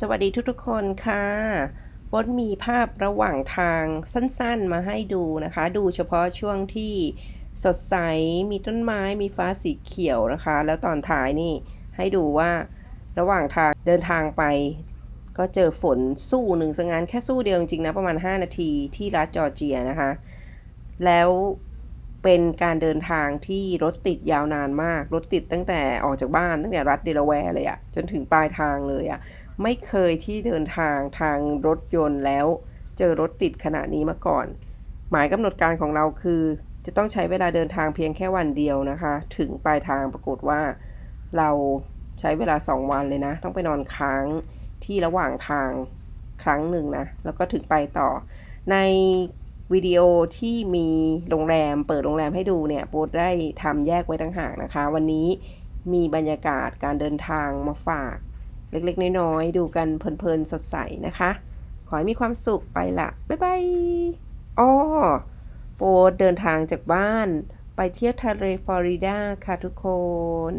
สวัสดีทุกๆคนค่ะบดมีภาพระหว่างทางสั้นๆมาให้ดูนะคะ ดูเฉพาะช่วงที่สดใส มีต้นไม้ มีฟ้าสีเขียวนะคะ แล้วตอนท้ายนี่ให้ดูว่าระหว่างทางเดินทางไป ก็เจอฝนสู้หนึ่งสงานแค่สู้เดียวจริงๆนะ ประมาณ 5 นาทีที่รัฐจอร์เจียนะคะ แล้วเป็นการเดินทางที่รถติดยาวนานมาก รถติดตั้งแต่ออกจากบ้านตั้งแต่รัฐเดลาแวร์เลยอะจนถึงปลายทางเลยอะ ไม่เคยที่เดินทางทางรถยนต์แล้ว เจอรถติดขนาดนี้มาก่อน หมายกำหนดการของเราคือ จะต้องใช้เวลาเดินทางเพียงแค่วันเดียวนะคะ ถึงปลายทางปรากฏว่า เราใช้เวลา 2 วันเลยนะ ต้องไปนอนค้างที่ระหว่างทางครั้งหนึ่งนะ แล้วก็ถึงไปต่อ ในวิดีโอที่มีโรงแรมเปิดโรงแรมให้ดูเนี่ยโบทได้ทำแยกไว้ต่างหากนะคะ วันนี้มีบรรยากาศการเดินทางมาฝาก เล็กๆ น้อยๆ ดูกันเพลินๆ สดใสนะคะ ขอให้มีความสุขไปละบ๊ายบายอ้อโปรดเดินทางจากบ้านไปเที่ยวทะเลฟลอริดาค่ะทุกคน